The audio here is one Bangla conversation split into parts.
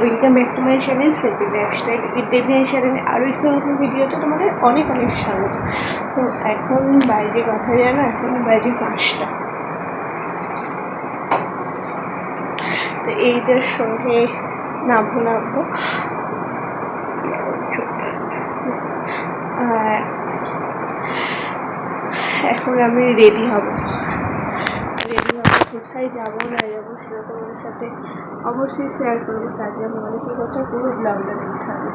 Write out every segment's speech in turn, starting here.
Welcome back to my channel selfie lifestyle with ডেভিয়ান চ্যানেলে আরও একটু নতুন ভিডিওতে তোমাদের অনেক অনেক স্বাগত। তো এখন বাইরে কথা জানো এখন বাইরে পাঁচটা। তো এইটার সঙ্গে নামবো নামবো। এখন আমি রেডি হব। কোথায় যাব না যাব সেটা তোমাদের সাথে অবশ্যই শেয়ার করব। তার জন্য আমাদের সেই কথা পুরো ব্লগটা দেখতে হবে।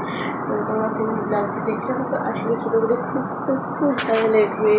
তো তোমরা পুরো ব্লগটা দেখতে হবে। তো আসলে ছোটো করে খুব খুব খুব ভালো লাগবে।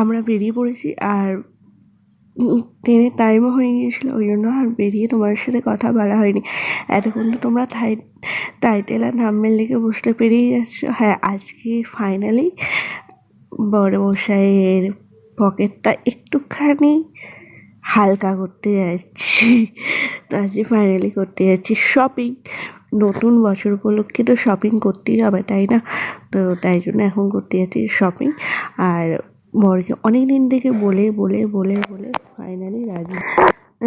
আমরা বেরিয়ে পড়েছি আর ট্রেনের টাইমও হয়ে গিয়েছিল, ওই জন্য আর বেরিয়ে তোমার সাথে কথা বলা হয়নি। এতক্ষণ তো তোমরা থাই টাইটেল আর নাম্বার লিখে বুঝতে পেরেই যাচ্ছ। হ্যাঁ আজকে ফাইনালি বড় মশাইয়ের পকেটটা একটুখানি হালকা করতে যাচ্ছি। আজকে ফাইনালি করতে যাচ্ছি। শপিং নতুন বছর উপলক্ষে তো শপিং করতেই হবে, তাই না? তো তাই জন্য এখন করতে যাচ্ছি শপিং আর বরকে অনেক দিন থেকে বলে বলে বলে বলে ফাইনালি রাজি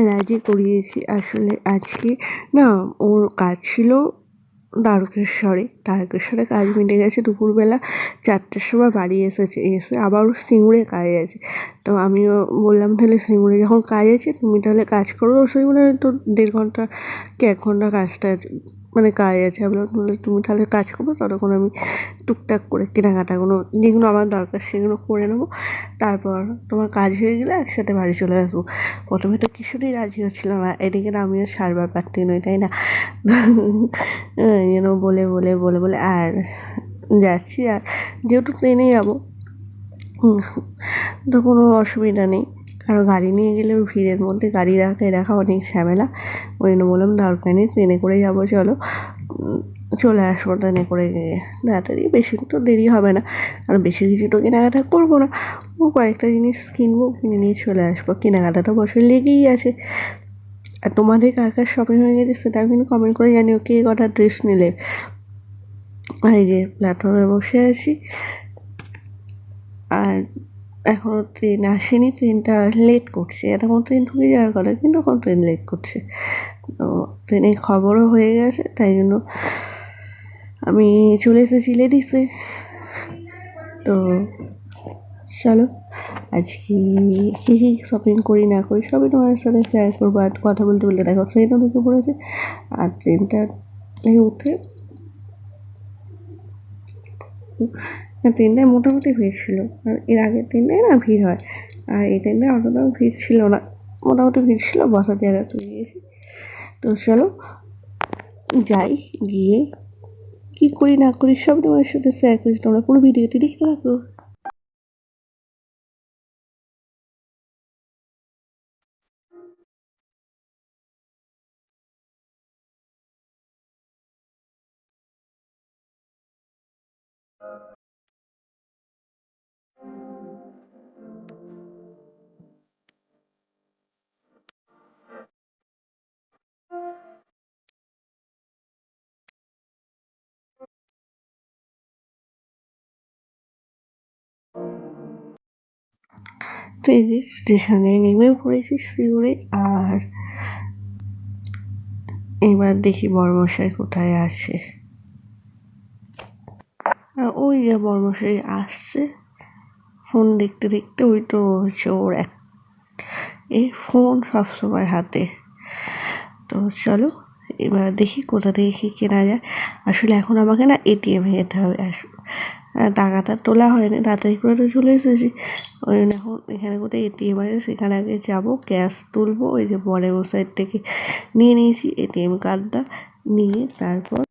রাজি করিয়েছি। আসলে আজকে না, ওর কাজ ছিল দ্বারকেশ্বরে। দ্বারকেশ্বরে কাজ মিটে গেছে, দুপুরবেলা চারটের সময় বাড়ি এসেছে। এসে আবার ওর সিঙ্গুরে কাজ আছে। তো আমিও বললাম, তাহলে সিঙ্গুরে যখন কাজ আছে, তুমি তাহলে কাজ করো। সিঙ্গুরে তো দেড় ঘণ্টা, কি এক ঘণ্টা কাজটা মানে কাজ আছে। আমি বললাম তুমি তাহলে কাজ করব ততক্ষণ আমি টুকটাক করে কেনাকাটাগুলো যেগুলো আমার দরকার সেগুলো করে নেব। তারপর তোমার কাজ হয়ে গেলে একসাথে বাড়ি চলে আসব। প্রথমে তো কিছুতেই রাজি হচ্ছিল না। এদিকে না আমিও সারবার পারতে নই, তাই না? যেন বলে বলে বলে বলে, আর যাচ্ছি, আর যেহেতু ট্রেনে যাব তো কোনো অসুবিধা নেই। কারণ গাড়ি নিয়ে গেলেও ভিড়ের মধ্যে গাড়ি রাখা রাখা অনেক ঝামেলা। ওই জন্য বললাম দরকার নেই ট্রেনে করে যাব, চলো। চলে আসব ট্রেনে করে গিয়ে। তাড়াতাড়ি, বেশি তো দেরি হবে না। আর বেশি কিছু তো কেনাকাটা করব না। ও কয়েকটা জিনিস কিনবো, কিনে নিয়ে চলে আসব। কেনাকাটা তো বছর লেগেই আছে। আর তোমাদের কার শপিং হয়ে গেছে সেটাও কিন্তু কমেন্ট করে জানিও কে কটা ড্রেস নিলে। আর এই যে প্ল্যাটফর্মে বসে আছি। আর এখনও ট্রেন আসেনি ট্রেনটা লেট করছে। এরকম ট্রেন ঢুকে যাওয়ার কথা, কিন্তু এখন ট্রেন লেট করছে। তো ট্রেনের খবরও হয়ে গেছে, তাই জন্য আমি চলে এসেছি লেডিসে তো চলো, আজকে কী কী শপিং করি, না করি, সবই তোমার সাথে শেয়ার করব। আর কথা বলতে বলতে দেখো ট্রেনও ঢুকে পড়েছে, আর ট্রেনটা উঠে ট্রেনটায় মোটামুটি ভিড় ছিল। আর এর আগের ট্রেনটায় না ভিড় হয়। আর এই ট্রেনটায় অতটাও ভিড় ছিল না। মোটামুটি ভিড় ছিল, বসার জায়গা পেয়ে গেছি তো চলো, যাই, গিয়ে কী করি না করি সব তোমাদের সাথে শেয়ার করি। তোমরা পুরো ভিডিওটি দেখতে থাকো। স্টেশনে নেমে পড়েছি শিউরে, আর এবার দেখি বর্মশাই কোথায় আর ওই যে বর্মশাই আসছে, ফোন দেখতে দেখতে ওই তো হচ্ছে ওর এক এই ফোন সবসময় হাতে। তো চলো, এবার দেখি কোথা থেকে কী কেনা যায়। আসলে এখন আমাকে না এটিএমে যেতে হবে। আস- টাকাটা তোলা হয়নি তাড়াতাড়ি করে তো চলে এসেছি। ওই জন্য এখন এখানে কোথায় এটিএম আছে, সেখানে আগে যাব ক্যাশ তুলবো, ওই যে বড় সাইড থেকে নিয়ে নিয়েছি এটিএম কার্ডটা নিয়ে তারপর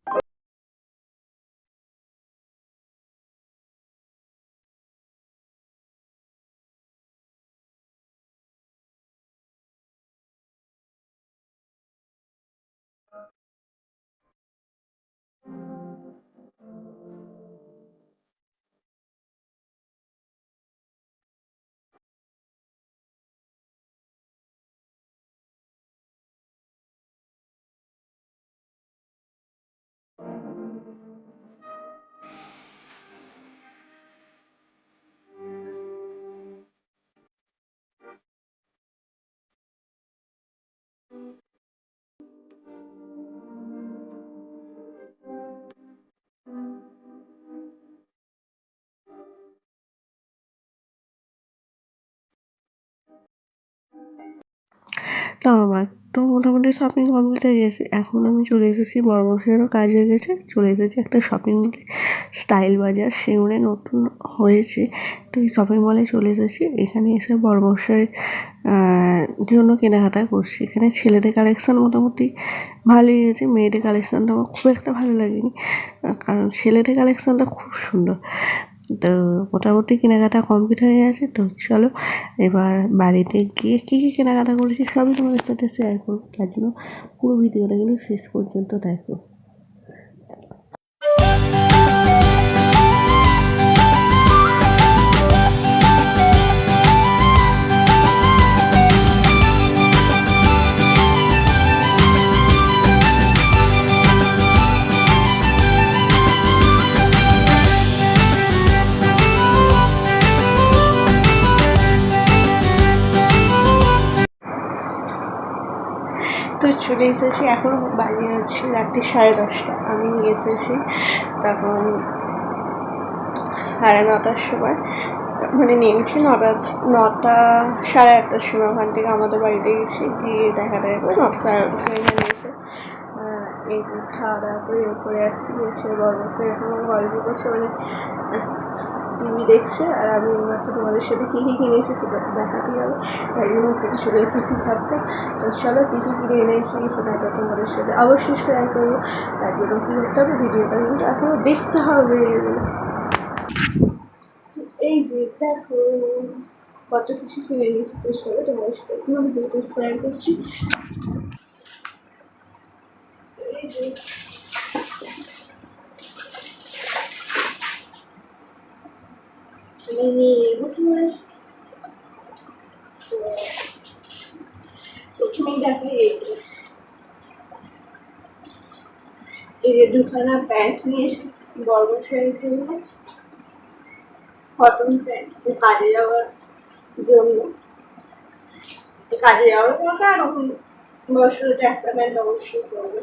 আমার তো মোটামুটি শপিং কমপ্লিট হয়ে গেছে। এখন আমি চলে এসেছি বড়মশাইয়েরও কাজ হয়ে গেছে। চলে এসেছি একটা শপিং মলে স্টাইল বাজার সিঙ্গুরে নতুন হয়েছে। তো এই শপিং মলে চলে এসেছি। এখানে এসে বড় বড়মশাই জন্য কেনাকাটা করছি। এখানে ছেলেদের কালেকশান মোটামুটি ভালোই হয়েছে। মেয়েদের কালেকশনটা আমার খুব একটা ভালো লাগেনি। কারণ ছেলেদের কালেকশানটা খুব সুন্দর। তো মোটামুটি কেনাকাটা কমপ্লিট হয়ে গেছে। তো চলো, এবার বাড়িতে গিয়ে কী কী কেনাকাটা করেছি সবই তোমাদের সাথে শেয়ার করব। তার জন্য পুরো ভিডিওটা কিন্তু শেষ পর্যন্ত দেখো। এসেছি এখন বাজে হচ্ছে রাত্রি সাড়ে দশটা। আমি এসেছি তখন সাড়ে নটার সময় মানে নেমেছি নটা নটা সাড়ে আটটার সময় ওখান থেকে আমাদের বাড়িতে গেছি গিয়ে দেখা দেখা করে নটা সাড়ে নটার সময় এখানে এই খাওয়া দাওয়া করে করে আসছি, এসে গল্প করে এখন গল্প করছে মানে টিভি দেখছে, আর আমি মাত্র তোমাদের সাথে কী কী কিনেছি সেটা দেখাতেই হবে। তাই জন্য কিনে চলে এসেছি সাথে তো চলো কী কী কিনে এনেছি সেটা তো তোমাদের সাথে অবশ্যই শেয়ার করব। তার জন্য কী করতে হবে? ভিডিওটা কিন্তু এখনও দেখতে হবে। এই যে দেখো, কত কিছু কিনে নিয়েছি তো চলো তোমাদের সাথে শেয়ার করছি তো এই যে আমি নিয়ে প্রথমে তো প্রথমেই দেখো এই যে দুখানা প্যান্ট নিয়েছি বর্মশাইয়ের জন্য কটন প্যান্ট কাজে যাওয়ার জন্য। কাজে যাওয়ার কোনো কারণ বছরটা একটা প্যান্ট অবশ্যই করবে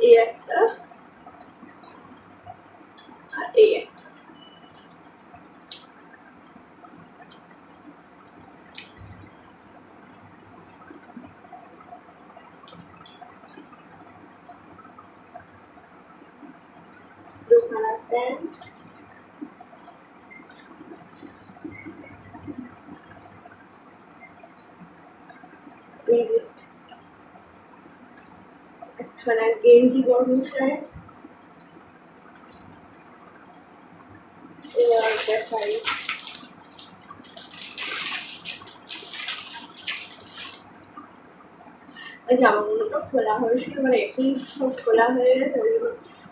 এই একটা আর এই একটা। প্যান্ট এই যে একখানা গেঞ্জি বর্মশাই এবার দেখাই জামাগুলো খোলা হয়েছিল মানে এখন সব খোলা হয়ে গেছে ওই জন্য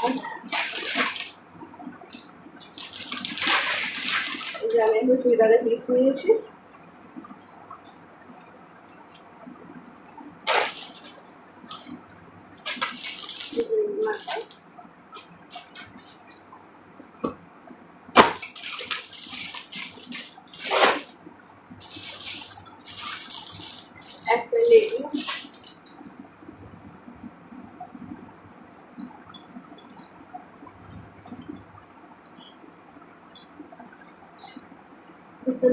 আমি এখন চুড়িদারের পিস নিয়েছি এই যে মাথায় একটা লেবু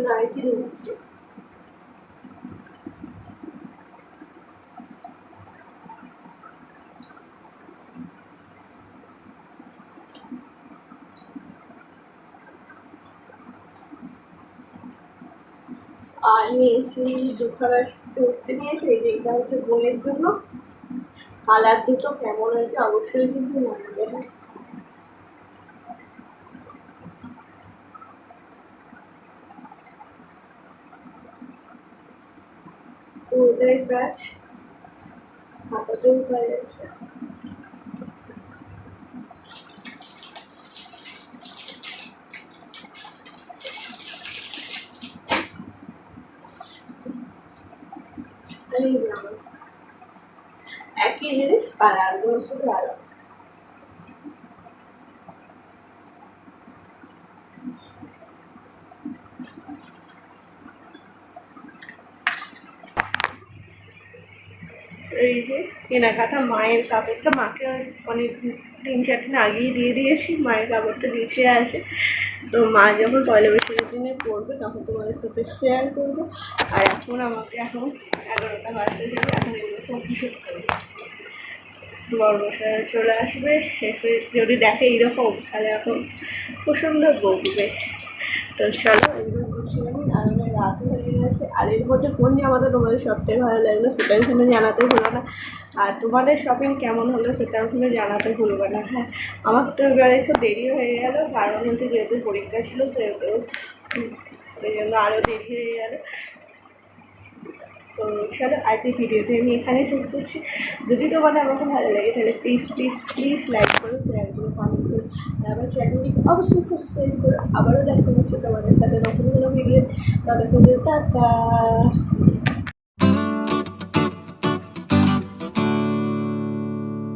নাইটি নিয়েছি আর নিয়েছি দুখানা কুর্তি নিয়েছি এই যে হচ্ছে বোনের জন্য। কালার দুটো কেমন হয়েছে অবশ্যই কিন্তু জানাবে হ্যাঁ তো ব্যাস হাতাতেও হয়ে গেছে। একই জিনিস কালারগুলো শুধু আলাদা এই যে কেনাকাটা, মায়ের কাপড়টা মাকে অনেক তিন চার দিন আগেই দিয়ে দিয়েছি, মায়ের কাপড়টা দিচ্ছে আসে। তো মা যখন পয়লা বৈশাখের দিনে পড়বে তখন তোমাদের সাথে শেয়ার করব। আর এখন আমাকে এখন এগারোটা বাজতে যাবে এখন এগুলো সব হিসেব করব। চলে আসবে, এসে যদি দেখে এইরকম, তাহলে এখন প্রচণ্ড বকবে। তো চলো এগুলো গুছিয়ে নিই আর অনেক গেছে আর এর মধ্যে কোন জামাটা তোমাদের সবথেকে ভালো লাগল সেটা ওখানে জানাতে হলো না। আর তোমাদের শপিং কেমন হলো সেটা ওখানে জানাতে ভুলবে না। হ্যাঁ আমার তো এবার একটু দেরি হয়ে গেল, কারণ হচ্ছে যেহেতু পরীক্ষা ছিল, সেহেতু ওই জন্য আরও দেরি হয়ে গেল। তো চলো আজকে ভিডিওটি আমি এখানেই শেষ করছি। যদি তোমাদের আমাকে ভালো লাগে, তাহলে প্লিজ প্লিজ প্লিজ লাইক করো শেয়ার করো কমেন্ট করো। আমার চ্যানেলটি অবশ্যই সাবস্ক্রাইব করে আবারও দেখা হচ্ছে তোমাদের সাথে। নতুন কোনো ভিডিও তাদের টাটা।